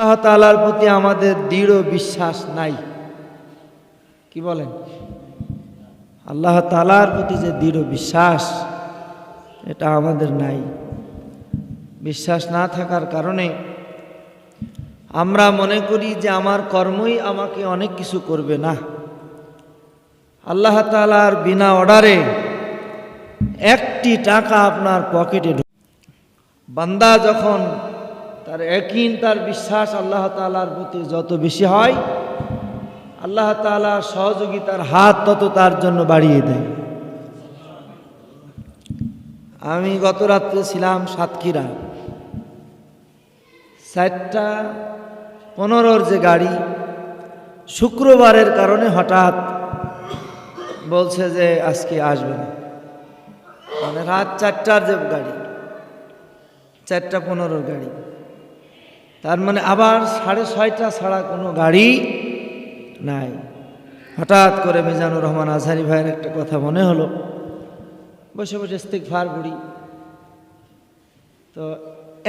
আল্লাহ তালার প্রতি আমাদের দৃঢ় বিশ্বাস নাই। কি বলেন? আল্লাহ তালার প্রতি যে দৃঢ় বিশ্বাস, এটা আমাদের নাই। বিশ্বাস না থাকার কারণে আমরা মনে করি যে আমার কর্মই আমাকে অনেক কিছু করবে না। আল্লাহ তালার বিনা অর্ডারে একটি টাকা আপনার পকেটে বান্দা যখন তার একিন তার বিশ্বাস আল্লাহ তালার প্রতি যত বেশি হয়, আল্লাহ তালার সহযোগিতার হাত তত তার জন্য বাড়িয়ে দেয়। আমি গত রাত্রে ছিলাম সাতক্ষীরা। চারটা পনেরোর যে গাড়ি শুক্রবারের কারণে হঠাৎ বলছে যে আজকে আসবে না। মানে রাত চারটার যে গাড়ি, চারটা পনেরোর গাড়ি। তার মানে আবার সাড়ে ছয়টা ছাড়া কোনো গাড়ি নাই। হঠাৎ করে মিজানুর রহমান আজহারি ভাইয়ের একটা কথা মনে হলো। বসে বসে স্তিক ফার বুড়ি তো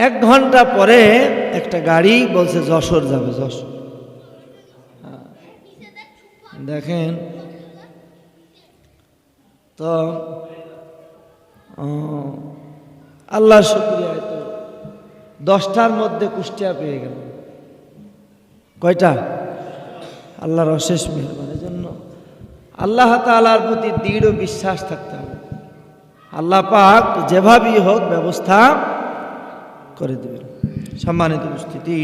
এক ঘণ্টা পরে একটা গাড়ি বলছে, যশোর যাবে, যশোর। হ্যাঁ। দেখেন। তো আল্লাহ শুক্রিয়া তো দশটার মধ্যে কুষ্টিয়া পেয়ে গেল। কয়টা? আল্লাহর অশেষ মেহরবানের জন্য আল্লাহ তালার প্রতি দৃঢ় বিশ্বাস থাকতে হবে। আল্লাহ পাক যেভাবেই হোক ব্যবস্থা করে দেবেন। সম্মানিত উপস্থিতি,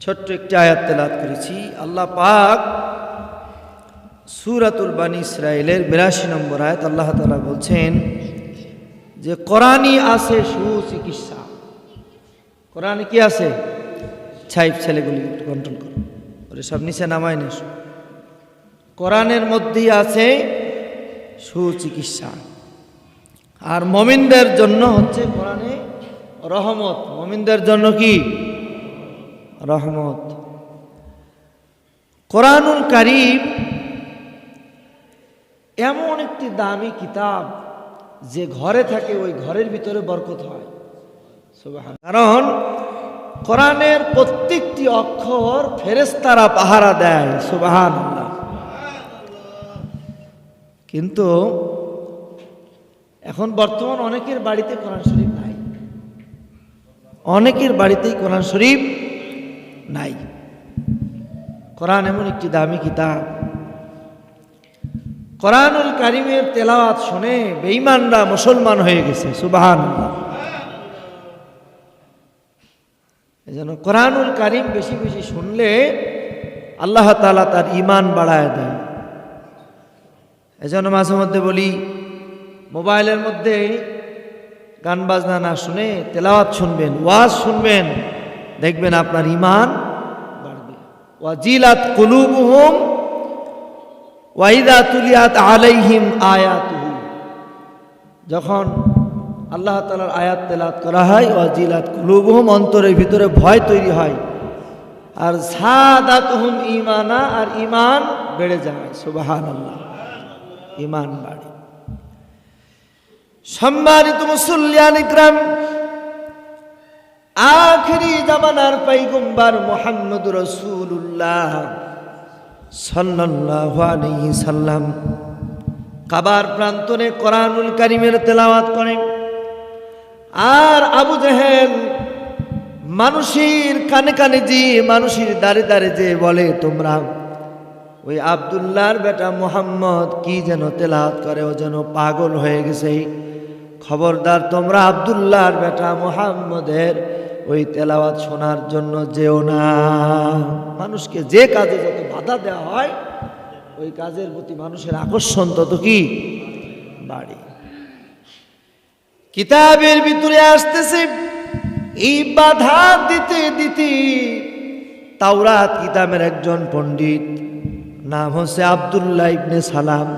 ছোট্ট একটি আয়াত তেলাত করেছি। আল্লাহ পাক সুরাতুল বানী ইসরায়েলের বিরাশি নম্বর আয়াত আল্লাহ তালা বলছেন যে কোরআনই আছে সুচিকিৎসা। কোরআনে কি আছে? ছাইপ ছেলেগুলি কন্ট্রোল করো। ওরে সব নিচে নামায় নেস কোরআনের মধ্যেই আছে সুচিকিৎসা। আর মমিনদের জন্য হচ্ছে কোরআনে রহমত। মমিনদের জন্য কি? রহমত। কোরআনুল কারিম এমন একটি দামি কিতাব যে ঘরে থাকে, ওই ঘরের ভিতরে বরকত হয়। কারণ কোরআনের প্রত্যেকটি অক্ষর ফেরেস্তারা পাহারা দেয় সুবাহান কিন্তু এখন বর্তমান অনেকের বাড়িতে কোরআন শরীফ নাই। অনেকের বাড়িতেই কোরআন শরীফ নাই। কোরআন এমন একটি দামি কিতাব কোরআনুল কারিমের তেলাওয়াত শুনে বেঈমানরা মুসলমান হয়ে গেছে সুবাহান এই জন্য কোরআনুল কারিম বেশি বেশি শুনলে আল্লাহ তালা তার ইমান বাড়ায় দেয়। এজন্য মাঝে মধ্যে বলি, মোবাইলের মধ্যে গান বাজনা না শুনে তেলাওয়াত শুনবেন, ওয়াজ শুনবেন, দেখবেন আপনার ইমান বাড়বে। ওয়াজিলাত কুলুবুহুম ওয়াইদা তুলিয়াত আলাইহিম আয়াতুহু। যখন আল্লাহ তালার আয়াত তেলাত করা হয়, ওয়াজিলাত কুলুবহুম, অন্তরের ভিতরে ভয় তৈরি হয়। আর সাদাতুহুম ইমানা আর ইমান বেড়ে যায়। সুবাহান আল্লাহ ইমান বাড়ে। সম্মানিত মুসল্লিয়ান ইকরাম, আখরি জামানার পাইগম্বার মোহাম্মদ রসুল্লাহ সাল্লাল্লাহু সাল্লাম কাবার প্রান্তরে কোরআনুল কারিমের তেলাওয়াত করেন। আর আবু জেহেল মানুষের কানে কানে যে মানুষের দাঁড়ে দাঁড়ে যে বলে, তোমরা ওই আবদুল্লাহর বেটা মোহাম্মদ কি যেন তেলাওয়াত করে, ও যেন পাগল হয়ে গেছে। খবরদার, তোমরা আবদুল্লাহর বেটা মোহাম্মদের ওই তেলাওয়াত শোনার জন্য যেও না। মানুষকে যে কাজে যত বাধা দেওয়া হয়, ওই কাজের প্রতি মানুষের আকর্ষণ তত কি বাড়ে। কিতাবের ভিতরে আসতেছে, এই বাধা দিতে দিতে তাওরাত কিতাবের একজন পণ্ডিত, নাম হচ্ছে আবদুল্লাহ ইবনে সালাম।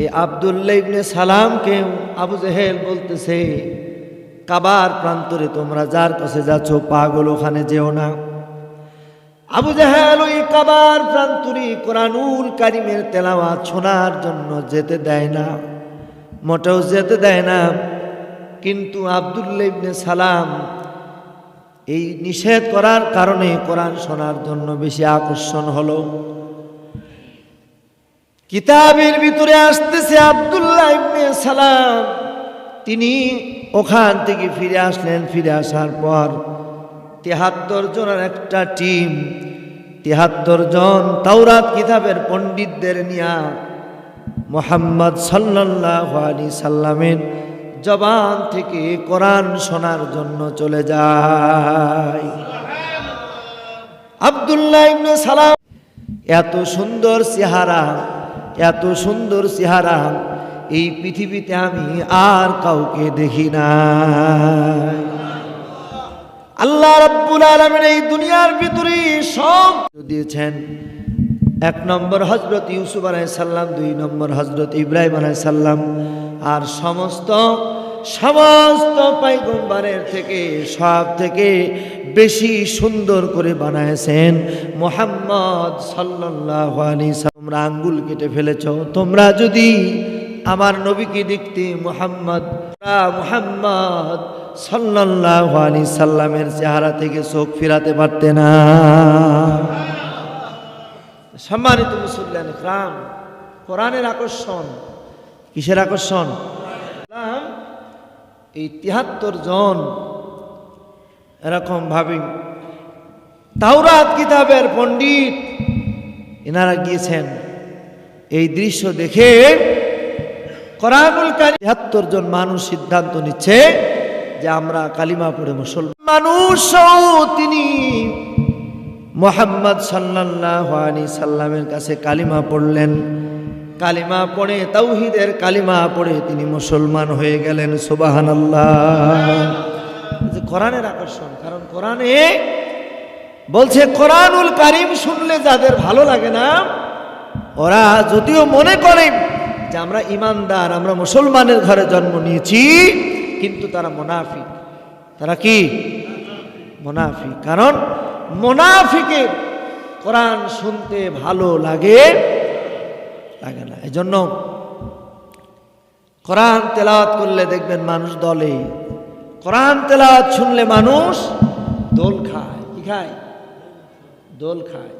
এই আবদুল্লাহ ইবনে সালামকে আবু জেহেল বলতেছে, কাবার প্রান্তরে তোমরা যার কাছে যাচ্ছ, পাগল ওখানে যেও না। আবু জাহেল ওই কাবার প্রান্তরে কোরআনুল কারিমের তেলাওয়াত শোনার জন্য যেতে দেয় না। মোটেও যেতে দেয় না। কিন্তু আবদুল্লাহ ইবনে সালাম এই নিষেধ করার কারণে কোরআন শোনার জন্য বেশি আকর্ষণ হলো। কিতাবের ভিতরে আসতেছে আব্দুল্লাহ ইবনে সালাম। তিনি ওখান থেকে ফিরে আসলেন। ফিরে আসার পর তেহাত্তর জনের একটা টিম, তেহাত্তর জন তাওরাত কিতাবের পণ্ডিতদের নিয়া মোহাম্মদ সাল্লাহ আলী সাল্লামের জবান থেকে কোরআন শোনার জন্য চলে যায়। আব্দুল্লাহ ইবনে সালাম, এত সুন্দর চেহারা, এত সুন্দর চেহারা, এই পৃথিবীতে আমি আর কাউকে দেখি না আল্লাহ রাব্বুল আলামিন এই দুনিয়ার ভিতরে সব দিয়েছেন। এক নম্বর হজরত ইউসুফ আলাইসাল্লাম দুই নম্বর হজরত ইব্রাহিম আলাইসাল্লাম আর সমস্ত সমস্ত পাইগম্বারের থেকে সব থেকে বেশি সুন্দর করে বানাইছেন মোহাম্মদ সাল্লাহ তোমরা আঙ্গুল কেটে ফেলেছ। তোমরা যদি আমার নবীকে দেখতে মোহাম্মদ মোহাম্মদ সাল্লাহ আলী সাল্লামের চেহারা থেকে চোখ ফিরাতে পারতে না। সম্মানিত মুসল্লান ইকরাম, কোরআনের আকর্ষণ, কিসের আকর্ষণ? এই তিহাত্তর জন এরকম ভাবে তাওরাত কিতাবের পণ্ডিত এনারা গিয়েছেন। এই দৃশ্য দেখে কোরআনুল কারি তিহাত্তর জন মানুষ সিদ্ধান্ত নিচ্ছে যে আমরা কালিমা পড়ে মুসলমান। মানুষও তিনি মোহাম্মদ সাল্লাহ সাল্লামের কাছে কালিমা পড়লেন। কালিমা পড়ে, তাওহিদের কালিমা পড়ে তিনি মুসলমান হয়ে গেলেন সুবাহান কোরআনের আকর্ষণ, কারণ কোরআনে বলছে, কোরআনুল কারিম শুনলে যাদের ভালো লাগে না, ওরা যদিও মনে করে যে আমরা ইমানদার, আমরা মুসলমানের ঘরে জন্ম নিয়েছি কিন্তু তারা মোনাফিক। তারা কি? মোনাফিক। কারণ মোনাফিকের কোরআন শুনতে ভালো লাগে লাগে না। এই জন্য কোরআন তেলাওয়াত করলে দেখবেন মানুষ দলে। কোরআন তেলাওয়াত শুনলে মানুষ দোল খায়। কি খায়? দোল খায়।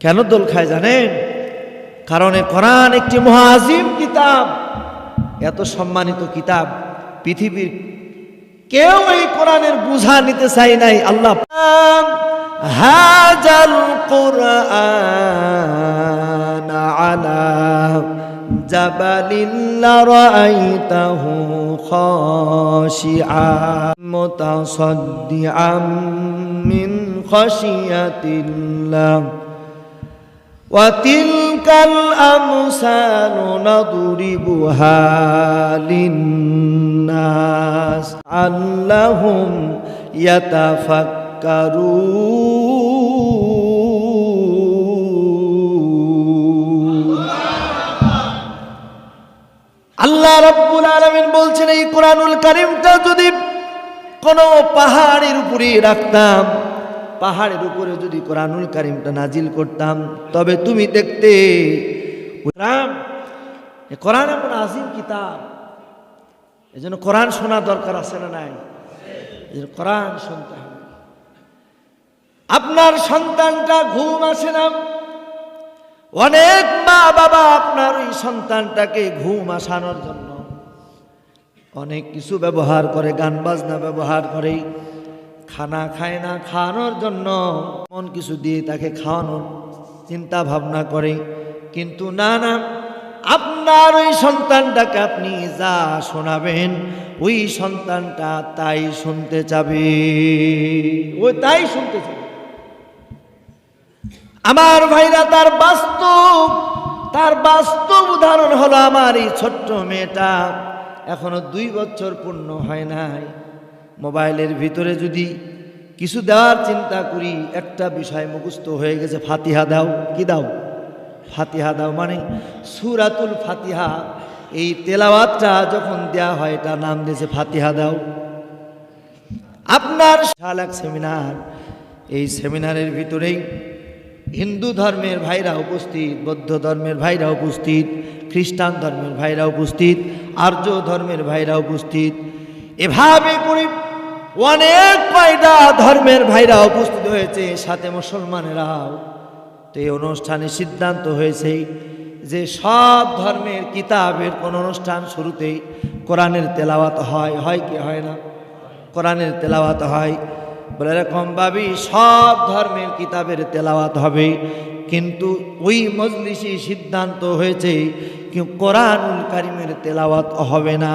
কেন দোল খায় জানেন? কারণ কোরআন একটি মহাজিম কিতাব, এত সম্মানিত কিতাব। পৃথিবীর কেউ এই কোরআনের বুঝা নিতে চাই নাই, আল্লাহ হাজাল কোরআন জাবালিল্লা মিন খাশিয়াতিল্লাহ তিল الأمثال نضربها للناس علهم يتفكرون আল্লাহ রব্বুল আলমিন বলছেন এই কোরআনুল কারিমটা যদি কোনো পাহাড়ের উপরে রাখতাম পাহাড়ের উপরে যদি কোরআনুল কারিমটা নাজিল করতাম, তবে তুমি দেখতে এ কোরআন এমন আজিম কিতাব। এই জন্য কোরআন শোনা দরকার আছে না নাই? এই কোরআন শুনতে হবে। আপনার সন্তানটা ঘুম আসে না। অনেক মা বাবা আপনার ওই সন্তানটাকে ঘুম আসানোর জন্য অনেক কিছু ব্যবহার করে, গান বাজনা ব্যবহার করে। খানা খায় না খাওয়ানোর জন্য। মন কিছু দিয়ে তাকে খাওয়ানোর চিন্তা ভাবনা করে। কিন্তু না না, আপনার ওই সন্তানটাকে আপনি যা শোনাবেন, ওই সন্তানটা তাই শুনতে চাবে। ও তাই শুনতে চাবে। আমার ভাইরা, তার বাস্তব তার বাস্তব উদাহরণ হলো আমার এই ছোট্ট মেয়েটা। এখনও দুই বছর পূর্ণ হয় নাই। মোবাইলের ভিতরে যদি কিছু দেওয়ার চিন্তা করি, একটা বিষয় মুখস্থ হয়ে গেছে, ফাতিহা দাও। কি দাও? ফাতিহা দাও মানে সুরাতুল ফাতিহা, এই তেলাওয়াতটা যখন দেয়া হয়, এটা নাম দিয়েছে ফাতিহা দাও। আপনার সাল এক সেমিনার এই সেমিনারের ভিতরেই হিন্দু ধর্মের ভাইরা উপস্থিত, বৌদ্ধ ধর্মের ভাইরা উপস্থিত, খ্রিস্টান ধর্মের ভাইরা উপস্থিত, আর্য ধর্মের ভাইরা উপস্থিত, এভাবে করে অনেক কয়টা ধর্মের ভাইরা উপস্থিত হয়েছে, সাথে মুসলমানেরাও। তো এই অনুষ্ঠানে সিদ্ধান্ত হয়েছে যে সব ধর্মের কিতাবের কোন অনুষ্ঠান শুরুতেই কোরআনের তেলাওয়াত হয় হয় কি হয় না? কোরআনের তেলাওয়াত হয়। বলে এরকম ভাবি সব ধর্মের কিতাবের তেলাওয়াত হবে। কিন্তু ওই মজলিসি সিদ্ধান্ত হয়েছে কি কোরআনুল কারিমের তেলাওয়াত হবে না।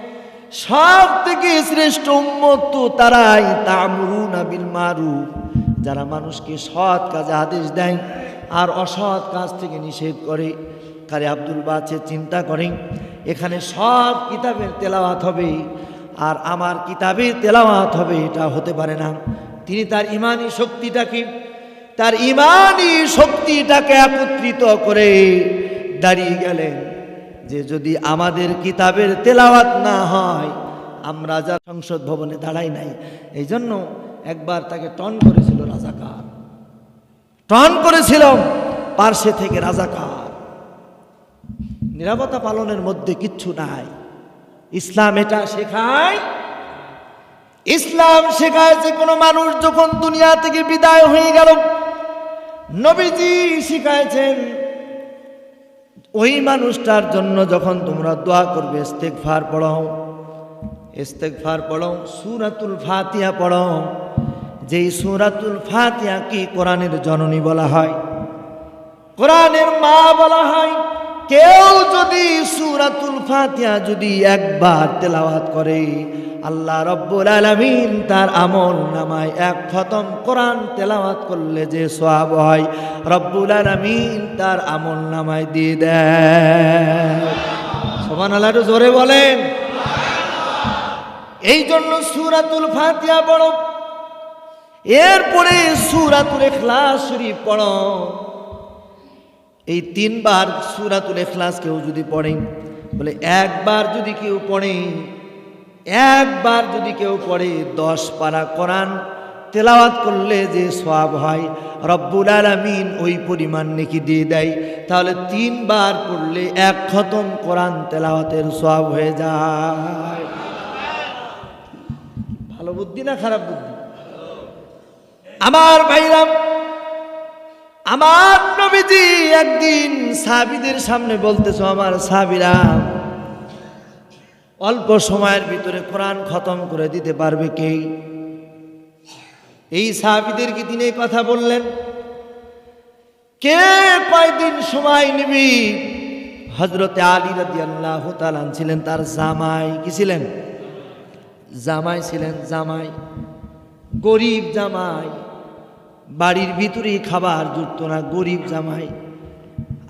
সব থেকে শ্রেষ্ঠ উম্মত তো তারাই তা'মুরুনা বিল মারু যারা মানুষকে সৎ কাজে আদেশ দেয় আর অসৎ কাজ থেকে নিষেধ করে। কারে আব্দুল বাছে চিন্তা করেন, এখানে সব কিতাবের তেলাওয়াত হবে আর আমার কিতাবের তেলাওয়াত হবে, এটা হতে পারে না। তিনি তার ইমানি শক্তিটাকে, তার ইমানি শক্তিটাকে একত্রিত করে দাঁড়িয়ে গেলেন। যে যদি আমাদের কিতাবের তেলাওয়াত না হয়, আমরা যা সংসদ ভবনে দাঁড়াই নাই এই জন্য একবার তাকে টন করেছিল রাজাকার। টন করেছিল পার্শ্বে থেকে রাজাকার। নিরাপত্তা পালনের মধ্যে কিচ্ছু নাই। ইসলাম এটা শেখায়। ইসলাম শেখায় যে কোনো মানুষ যখন দুনিয়া থেকে বিদায় হয়ে গেল, নবীজি শিখাইছেন ওই মানুষটার জন্য যখন তোমরা দোয়া করবে, ইস্তেগফার পড়াও ইস্তেগফার পড়াও, সুরাতুল ফাতিয়া পড়াও। যেই সুরাতুল ফাতিহা কি কোরআনের জননী বলা হয়? কোরআনের মা বলা হয়, কেউ যদি সুরাতুল ফাতিয়া যদি একবার তেলাওয়াত করে আল্লাহ রব্বুল আলামিন তার আমল নামায় এক খতম কোরআন তেলাওয়াত করলে যে সওয়াব হয়, রব্বুল আলামিন তার আমল নামায় দিয়ে দেয় সুবহানাল্লাহ, একটু জোরে বলেন। এই জন্য সুরাতুল ফাতিহা পড়ো। এরপরে সুরাতুল ইখলাস শরীফ পড়ো। এই তিনবার সুরাতুল ইখলাস কেউ যদি পড়ে, বলে একবার যদি কেউ পড়ে একবার যদি কেউ পড়ে দশ পারা কোরআন, তেলাওয়াত করলে যে সওয়াব হয়, রব্বুল আলামিন ওই পরিমাণ নেকি দিয়ে দেয়। তাহলে তিনবার পড়লে এক খতম কোরআন তেলাওয়াতের সওয়াব হয়ে যায়। ভালো বুদ্ধি না খারাপ বুদ্ধি? আমার ভাইরাম, আমার নবীজি একদিন সাবিদের সামনে বলতেছো, আমার সাবিরা অল্প সময়ের ভিতরে কোরআন খতম করে দিতে পারবে কে? এই সাহাবিদের কি তিনি এই কথা বললেন? কে কয়দিন সময় নিবি? হজরতে আলী রাদি আল্লাহ ছিলেন তার জামাই। কি ছিলেন? জামাই ছিলেন, জামাই। গরিব জামাই। বাড়ির ভিতরেই খাবার জুটত না, গরিব জামাই।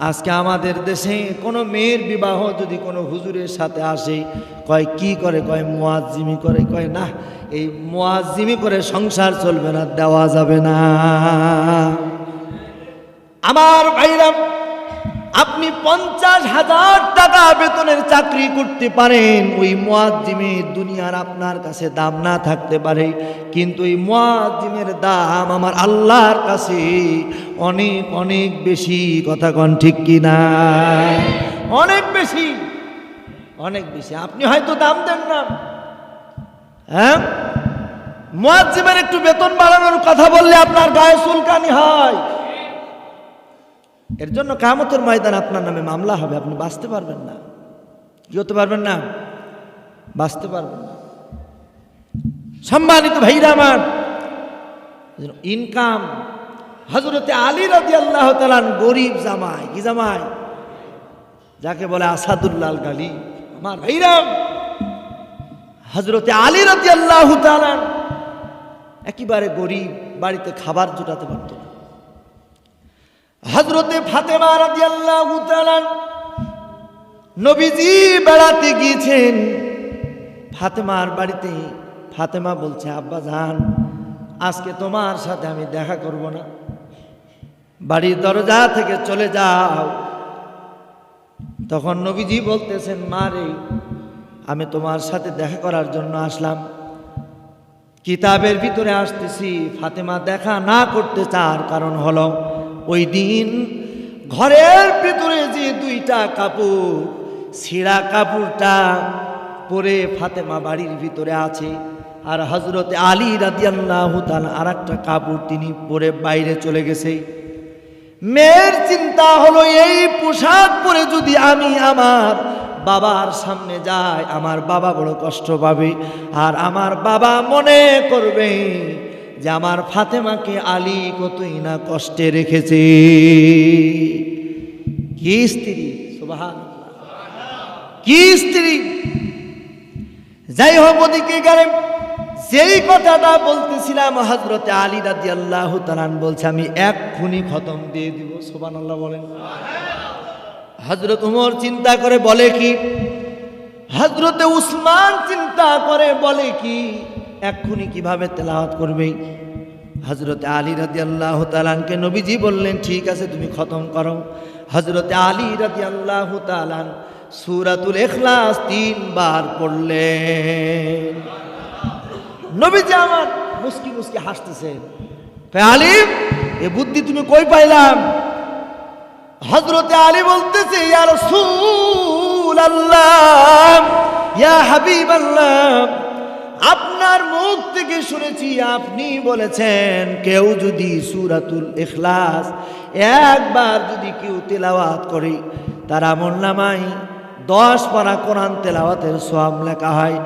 আজকে আমাদের দেশে কোনো মেয়ের বিবাহ যদি কোনো হুজুরের সাথে আসে, কয় কি করে, কয় মোয়াজিমি করে, কয় না, এই মোয়াজিমি করে সংসার চলবে না, দেওয়া যাবে না। আমার ভাইরাম আপনি পঞ্চাশ হাজার টাকা বেতনের চাকরি করতে পারেন। ওই মোয়াজ্জিমের দুনিয়ার আপনার কাছে দাম না থাকতে পারে। কিন্তু ওই মোয়াজ্জিমের দাম আমার আল্লাহর কাছে অনেক অনেক বেশি। কথা কন ঠিক কি না? অনেক বেশি অনেক বেশি। আপনি হয়তো দাম দেন না। হ্যাঁ? মোয়াজ্জিমের একটু বেতন বাড়ানোর কথা বললে আপনার গায়ে চুলকানি হয়। এর জন্য কামতের ময়দান আপনার নামে মামলা হবে, আপনি বাঁচতে পারবেন না। কি হতে পারবেন না? বাঁচতে পারবেন না। সম্মানিত ভাইরা আমার ইনকাম হজরতে আলী রাজি আল্লাহ তালান গরিব জামাই, কি জামাই? যাকে বলে আসাদুল্লাল গালি। আমার ভাইরাম হজরতে আলী রাজি আল্লাহ তালান একেবারে গরিব, বাড়িতে খাবার জোটাতে পারত না। হজরতে ফাতেমা নবীজি বেড়াতে গিয়েছেন। ফাতেমার বাড়িতে ফাতেমা বলছে, আব্বা জান, আজকে তোমার সাথে আমি দেখা করব না। বাড়ির দরজা থেকে চলে যাও। তখন নবীজি বলতেছেন, মা রে, আমি তোমার সাথে দেখা করার জন্য আসলাম। কিতাবের ভিতরে আসতেছি, ফাতেমা দেখা না করতে চার কারণ হলো ওই দিন ঘরের ভিতরে যে দুইটা কাপড়, ছিঁড়া কাপড়টা পরে ফাতেমা বাড়ির ভিতরে আছে। আর হজরতে আলী রাদিয়াল্লাহু তাআলা আর একটা কাপড় তিনি পরে বাইরে চলে গেছে। মেয়ের চিন্তা হলো, এই পোশাক পরে যদি আমি আমার বাবার সামনে যাই, আমার বাবা বড় কষ্ট পাবে। আর আমার বাবা মনে করবে যে আমার ফাতেমাকে আলী কতই না কষ্টে রেখেছে। কি স্ত্রী? সুবাহান কি স্ত্রী? যাই হোক ওদিকে গেলে যেই কথাটা বলতেছিলাম হজরতে আলী রাজি আল্লাহ তালান বলছে, আমি এক খুনি খতম দিয়ে দিব। সোবান আল্লাহ বলেন। হজরত উমর চিন্তা করে বলে কি? হজরতে উসমান চিন্তা করে বলে কি? এক্ষুনি কীভাবে তেলাওয়াত করবে? হজরতে আলী রাজি আল্লাহ তালানকে নবীজি বললেন, ঠিক আছে, তুমি খতম করো। হজরতে আলী রাজি আল্লাহ তালান সুরাতুল এখলাস তিনবার পড়লেন। নবীজি আমার মুস্কি মুস্কি হাসতেছেন। আলিম এ বুদ্ধি তুমি কই পাইলাম? হজরতে আলী বলতেছে, ইয়া রাসূল আল্লাহ ইয়া হাবিব আল্লাহ আপনার মুখ থেকে শুনেছি আপনি বলেছেন, কেউ যদি সুরাতুল এখলাস একবার যদি কেউ তেলাওয়াত করে, তার আমল নামাই দশ পারা কোরআন তেলাওয়াতের সব লেখা হয়।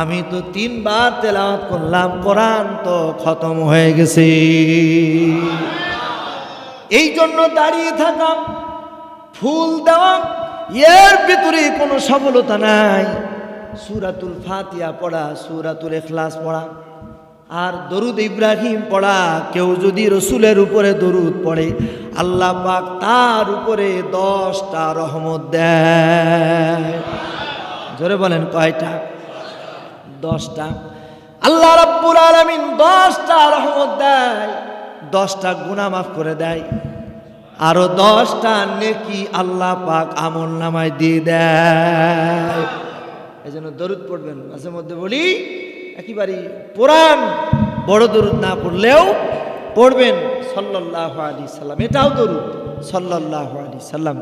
আমি তো তিনবার তেলাওয়াত করলাম, কোরআন তো খতম হয়ে গেছে। এই জন্য দাঁড়িয়ে থাকা, ফুল দেওয়া, এর ভিতরে কোনো সফলতা নাই। সুরাতুল ফাতিয়া পড়া, সুরাতুল এখলাস পড়া। আর দরুদ ইব্রাহিম পড়া, কেউ যদি রসুলের উপরে দরুদ পড়ে, আল্লাহ পাক তার উপরে দশটা রহমত দেয়। জোরে বলেন, কয়টা? দশটা। আল্লাহ রাব্বুল আলামিন দশটা রহমত দেয়, দশটা গুনাহ মাফ করে দেয়, আরও দশটা নেকি আল্লাহ পাক আমল নামায় দিয়ে দেয়। এই জন্য দরুদ পড়বেন। মাঝে মধ্যে বলি, একেবারে পুরাণ বড় দরুদ না পড়লেও পড়বেন। সাল্লাহ আলী সাল্লাম, এটাও দরুদ। সাল্লাহ আলী সাল্লাম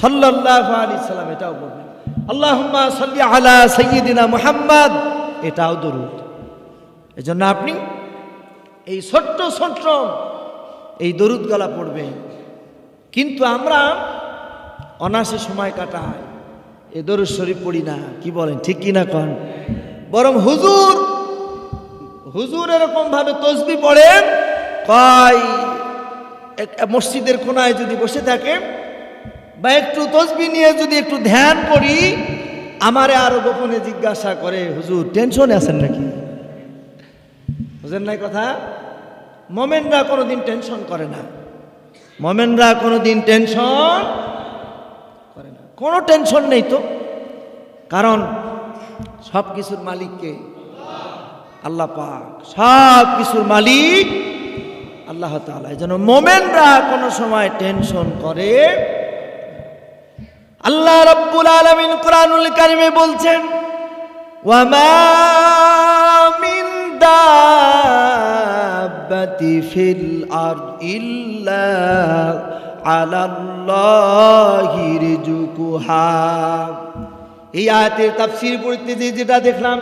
সাল্লাহ আলী সাল্লাম, এটাও পড়বেন। আল্লাহুম্মা সাল্লি আলা সাইয়্যিদিনা মুহাম্মদ, এটাও দরুদ। এজন্য আপনি এই ছোট্ট ছোট্ট এই দরুদ গলা পড়বেন। কিন্তু আমরা অনাসে সময় কাটাই। এ শরীফ পড়ি না, কি বলেন, ঠিক কি না কন? বরং হুজুর হুজুর এরকম ভাবে তসবি পড়েন মসজিদের কোনায় যদি বসে থাকে বা একটু তসবি নিয়ে যদি একটু ধ্যান করি, আমারে আরও গোপনে জিজ্ঞাসা করে, হুজুর, টেনশনে আছেন নাকি? বুঝেন নাই কথা? মোমেনরা কোনোদিন টেনশন করে না। মোমেনরা কোনোদিন টেনশন কোনো টেনশন নেই তো। কারণ সব কিছুর মালিককে আল্লাহ পাক। সব কিছুর মালিক আল্লাহ এই জন্য মোমেনরা কোনো সময় টেনশন করে। আল্লাহ রব্বুল আলামিন কোরআনুল কারিমে বলছেন মিন ফিল ইল্লা আলাল্লাহি রিজুকুহা এই আয়াতের তাফসীর পড়তে যে যেটা দেখলাম,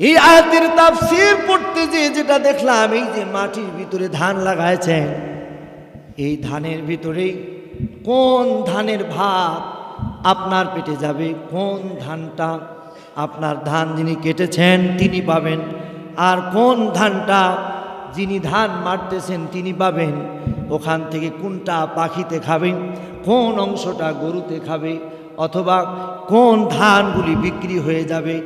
এই আয়াতের তাফসীর পড়তে যে যেটা দেখলাম, এই যে মাটির ভিতরে ধান লাগাইছেন, এই ধানের ভিতরে কোন ধানের ভাত আপনার পেটে যাবে, কোন ধানটা আপনার ধান যিনি কেটেছেন তিনি পাবেন, আর কোন ধানটা যিনি ধান মারতেছেন, তিনি পাবেন। ওখান থেকে কোনটা পাখিতে খাবেন কোন অংশটা গরুতে খাবে, অথবা কোন ধানগুলি বিক্রি হয়ে যাবে।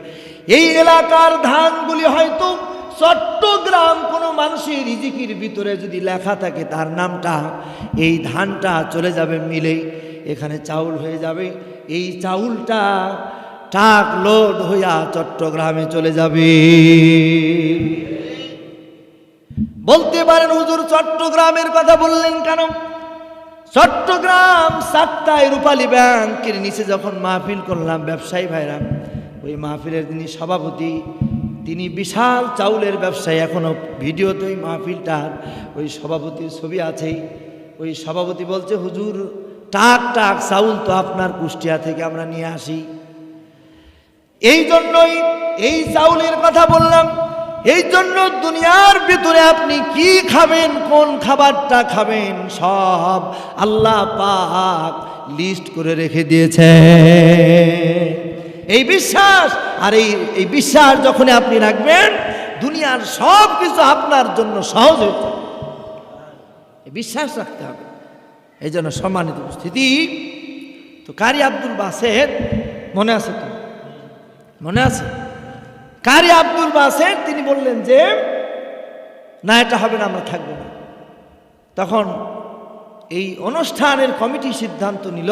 এই এলাকার ধানগুলি হয়তো চট্টগ্রাম কোনো মানুষের রিজিকির ভিতরে যদি লেখা থাকে, তার নামটা, এই ধানটা চলে যাবে মিলে, এখানে চাউল হয়ে যাবে। এই চাউলটা ট্রাক লোড হইয়া চট্টগ্রামে চলে যাবে। বলতে পারেন হুজুর, চট্টগ্রামের কথা বললেন কেন? চট্টগ্রাম সাতটায় রূপালী ব্যাংকের নিচে যখন মাহফিল করলাম, ব্যবসায়ী ভাইরা, ওই মাহফিলের তিনি সভাপতি, তিনি বিশাল চাউলের ব্যবসায়ী এখনও ভিডিওতে ওই মাহফিলটার ওই সভাপতির ছবি আছেই। ওই সভাপতি বলছে, হুজুর, টাক টাক, চাউল তো আপনার কুষ্টিয়া থেকে আমরা নিয়ে আসি। এই জন্যই এই চাউলের কথা বললাম। এই জন্য দুনিয়ার ভিতরে আপনি কি খাবেন, কোন খাবারটা খাবেন, সব আল্লাহ পাক লিস্ট করে রেখে দিয়েছে এই বিশ্বাস আর এই এই বিশ্বাস যখন আপনি রাখবেন, দুনিয়ার সব কিছু আপনার জন্য সহজ হয়ে যাবে। বিশ্বাস রাখতে হবে। এই জন্য সম্মানিত উপস্থিতি, তো কারি আব্দুল বাসের মনে আছে তো? মনে আছে? কারি আব্দুল বাসের, তিনি বললেন যে, না, এটা হবে না, আমরা থাকব না। তখন এই অনুষ্ঠানের কমিটি সিদ্ধান্ত নিল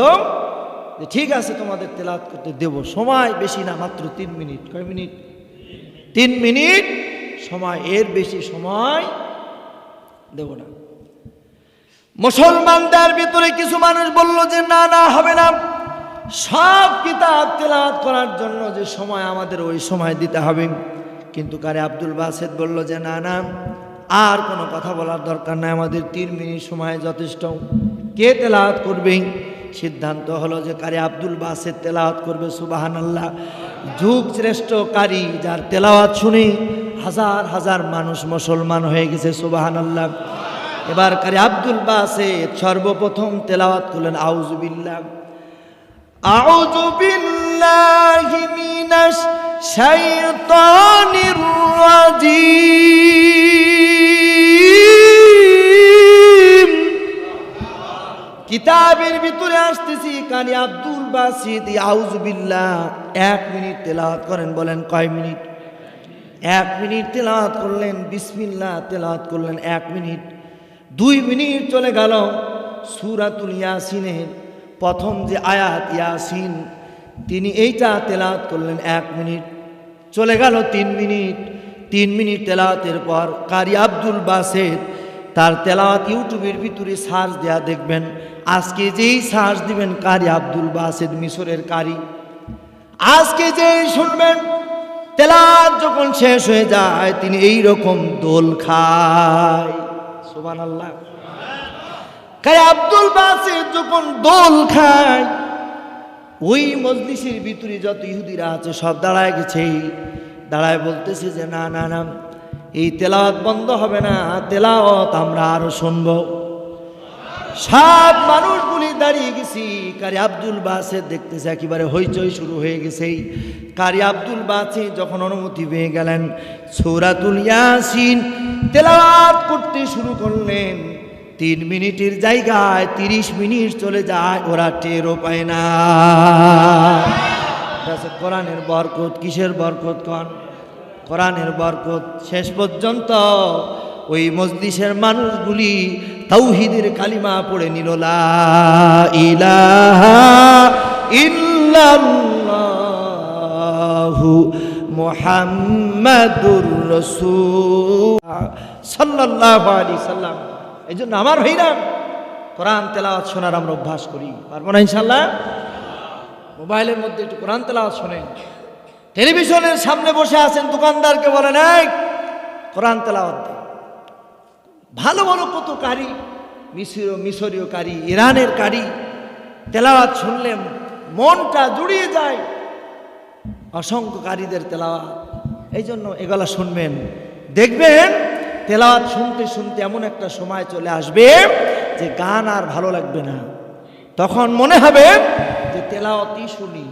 যে, ঠিক আছে, তোমাদের তেলাত করতে দেব। সময় বেশি না, মাত্র তিন মিনিট। কয় মিনিট? তিন মিনিট। সময়, এর বেশি সময় দেব না। মুসলমানদের ভিতরে কিছু মানুষ বলল যে, না না, হবে না। সব কিতাব তেলাওয়াত করার জন্য যে সময় আমাদের ওই সময় দিতে হবে। কিন্তু কারে আব্দুল বাসেদ বলল যে, না না, আর কোনো কথা বলার দরকার নাই, আমাদের তিন মিনিট সময় যথেষ্ট। কে তেলাওয়াত করবে? সিদ্ধান্ত হলো যে কারি আব্দুল বাসেদ তেলাওয়াত করবে সুবাহান আল্লাহ যুগ শ্রেষ্ঠ কারি যার তেলাওয়াত শুনে হাজার হাজার মানুষ মুসলমান হয়ে গেছে সুবাহান আল্লাহ এবার কারি আব্দুল বাসেদ সর্বপ্রথম তেলাওয়াত করলেন আউজুবিল্লাহ أعوذ بالله من الشيطان الرجيم কিতাবের ভিতরে আসতেছি কানি আব্দুল বাসিদ আউজুবিল্লাহ এক মিনিট তেলাওয়াত করেন বলেন কয় মিনিট এক মিনিট তেলাওয়াত করলেন বিসমিল্লাহ তেলাওয়াত করলেন এক মিনিট দুই মিনিট চলে গেল সুরাতুল ইয়াসিনের প্রথম যে আয়াত ইয়াসিন, তিনি এইটা তেলাওয়াত করলেন এক মিনিট, চলে গেল তিন মিনিট। তিন মিনিট তেলাওয়াতের পর কারি আব্দুল বাসেদ তার তেলাওয়াত ইউটিউবের ভিতরে সার্চ দেয়া দেখবেন। আজকে যেই সার্চ দিবেন কারি আব্দুল বাসেদ মিশরের কারি। আজকে যেই শুনবেন তেলাত যখন শেষ হয়ে যায়, তিনি এই রকম দোল খায়। সুবান আল্লাহ কারি আব্দুল বাসেদ যখন দোল খায়, ওই মজলিসের ভিতরে যত ইহুদিরা আছে, সব দাঁড়ায় গেছে। দাঁড়ায় বলতেছে যে, না না না, এই তেলাওয়াত বন্ধ হবে না, তেলাওয়াত আমরা আরও শুনব। সব মানুষগুলি দাঁড়িয়ে গেছি। কারি আব্দুল বাসে দেখতেছে একেবারে হইচই শুরু হয়ে গেছে। কারি আব্দুল বাসে যখন অনুমতি পেয়ে গেলেন, সৌরাতুল ইয়াসিন তেলাওয়াত করতে শুরু করলেন। তিন মিনিটের জায়গায় তিরিশ মিনিট চলে যায়, ওরা টেরও পায় না। কোরআনের বরকত। কিসের বরকত কন? কোরআনের বরকত শেষ পর্যন্ত ওই মজলিসের মানুষগুলি তৌহিদের কালিমা পড়ে নিল মুহাম্মাদুর রাসূল সাল্লাল্লাহু আলাইহি সাল্লাম। এই জন্য আমার ভাইরা কোরআন তেলাওয়াত শোনার আমরা অভ্যাস করি। পারব না ইনশাল্লাহ মোবাইলের মধ্যে একটু কোরআন তেলাওয়াত শোনেন। টেলিভিশনের সামনে বসে আছেন, দোকানদারকে বলেন, এই, কোরআন তেলাওয়াত ভালো ভালো কত কারি মিশরীয় মিশরীয় কারি ইরানের কারি, তেলাওয়াত শুনলে মনটা জুড়িয়ে যায়। অসংখ্য কারীদের তেলাওয়াত। এই জন্য এগুলা শুনবেন। দেখবেন তেলাওয়াত শুনতে শুনতে এমন একটা সময় চলে আসবে যে গান আর ভালো লাগবে না। তখন মনে হবে যে তেলাওয়াতই শুনি।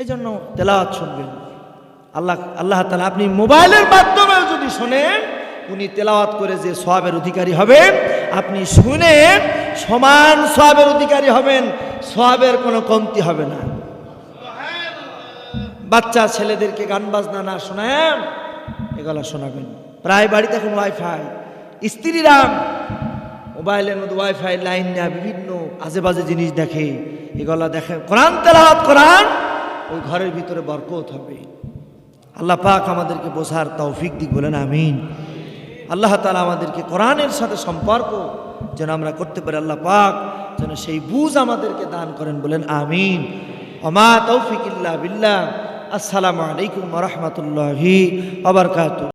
এই জন্য তেলাওয়াত শুনবেন। আল্লাহ আল্লাহ তালা আপনি মোবাইলের মাধ্যমেও যদি শোনেন, উনি তেলাওয়াত করে যে সোয়াবের অধিকারী হবেন, আপনি শুনে সমান সোয়াবের অধিকারী হবেন সোয়াবের কোনো কমতি হবে না। বাচ্চা ছেলেদেরকে গান বাজনা না শোনায় এগুলা শোনাবেন। প্রায় বাড়িতে এখন ওয়াইফাই স্ত্রীরা মোবাইলের মধ্যে ওয়াইফাই লাইন নেয়, বিভিন্ন আজে বাজে জিনিস দেখে। এগুলা দেখে, কোরআন তেলাওয়াত কোরআন ওই ঘরের ভিতরে বরকত হবে। আল্লাহ পাক আমাদেরকে বোঝার তৌফিক দিক বলেন, আমিন। আল্লাহ তালা আমাদেরকে কোরআনের সাথে সম্পর্ক যেন আমরা করতে পারি, আল্লাহ পাক যেন সেই বুঝ আমাদেরকে দান করেন বলেন, আমিন। অমা তৌফিকিল্লা বিল্লাহ। আসসালামু আলাইকুম রহমতুল্লাহি আবরকাত